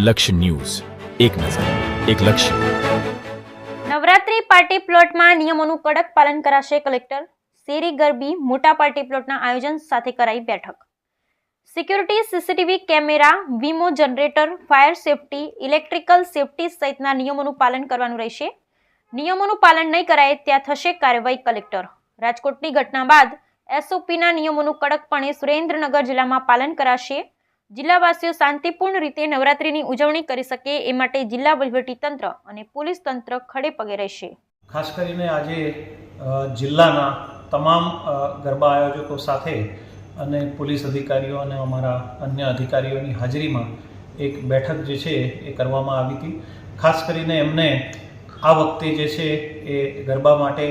લક્ષ્ય ન્યૂઝ. એક નજર, એક લક્ષ્ય. નવરાત્રી પાર્ટી પ્લોટમાં નિયમોનું કડક પાલન કરાશે કલેક્ટર. શેરી ગરબી મોટા પાર્ટી પ્લોટના આયોજન સાથે કરાઈ બેઠક. સિક્યુરિટી સીસીટીવી કેમેરા, વીમો generator, fire safety, electrical safety સહિતના નિયમોનું પાલન કરવાનું રહેશે. નિયમોનું પાલન નહીં કરાય ત્યાં થશે કાર્યવાહી કલેક્ટર. રાજકોટની ઘટના બાદ એસઓપીના નિયમોનું કડકપણે સુરેન્દ્રનગર જિલ્લામાં પાલન કરાશે. જિલ્લાવાસીઓ શાંતિપૂર્ણ રીતે નવરાત્રીની ઉજવણી કરી શકે એ માટે જિલ્લા વહીવટીતંત્ર અને પોલીસ તંત્ર ખડે પગે રહેશે. ખાસ કરીને આજે જિલ્લાના તમામ ગરબા આયોજકો સાથે અને પોલીસ અધિકારીઓ અને અમારા અન્ય અધિકારીઓની હાજરીમાં એક બેઠક જે છે એ કરવામાં આવી હતી. ખાસ કરીને એમને આ વખતે જે છે એ ગરબા માટે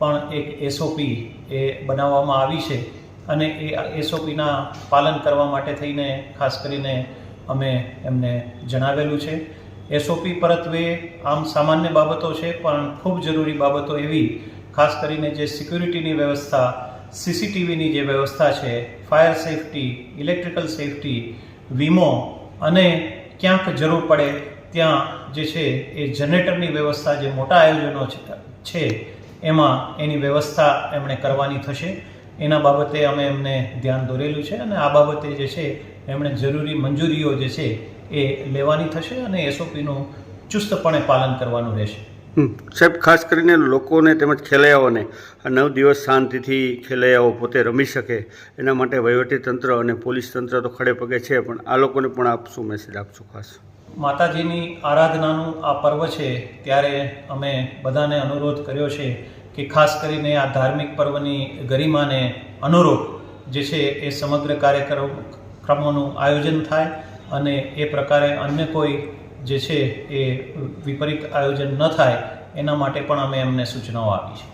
પણ એક એસઓપી એ બનાવવામાં આવી છે. અને એ એસઓપીના પાલન કરવા માટે થઈને ખાસ કરીને અમે એમને જણાવેલું છે. એસઓપી પરત્વે આમ સામાન્ય બાબતો છે, પણ ખૂબ જરૂરી બાબતો એવી, ખાસ કરીને જે સિક્યુરિટીની વ્યવસ્થા, સીસીટીવીની જે વ્યવસ્થા છે, ફાયર સેફટી, ઇલેક્ટ્રિકલ સેફટી, વીમો અને ક્યાંક જરૂર પડે ત્યાં જે છે એ જનરેટરની વ્યવસ્થા જે મોટા આયોજનો છે- એમાં એની વ્યવસ્થા એમણે કરવાની થશે. એના બાબતે અમે એમને ધ્યાન દોરેલું છે અને આ બાબતે જે છે, એમણે જરૂરી મંજૂરીઓ જે છે એ લેવાની થશે અને એસઓપીનું ચુસ્તપણે પાલન કરવાનું રહેશે. સાહેબ, ખાસ કરીને લોકોને તેમજ ખેલૈયાઓને આ નવ દિવસ શાંતિથી ખેલૈયાઓ પોતે રમી શકે એના માટે વહીવટીતંત્ર અને પોલીસ તંત્ર તો ખડે પગે છે, પણ આ લોકોને પણ આપ શું મેસેજ આપશો ખાસ? માતાજીની આરાધનાનું આ પર્વ છે, ત્યારે અમે બધાને અનુરોધ કર્યો છે કે ખાસ કરીને આ ધાર્મિક પર્વની ગરિમાને અનુરૂપ જે છે એ સમગ્ર કાર્યક્રમ આયોજન થાય અને એ પ્રકારે અન્ય કોઈ જે છે એ વિપરીત આયોજન ન થાય, એના માટે પણ અમે એમને સૂચનાઓ આપી છે.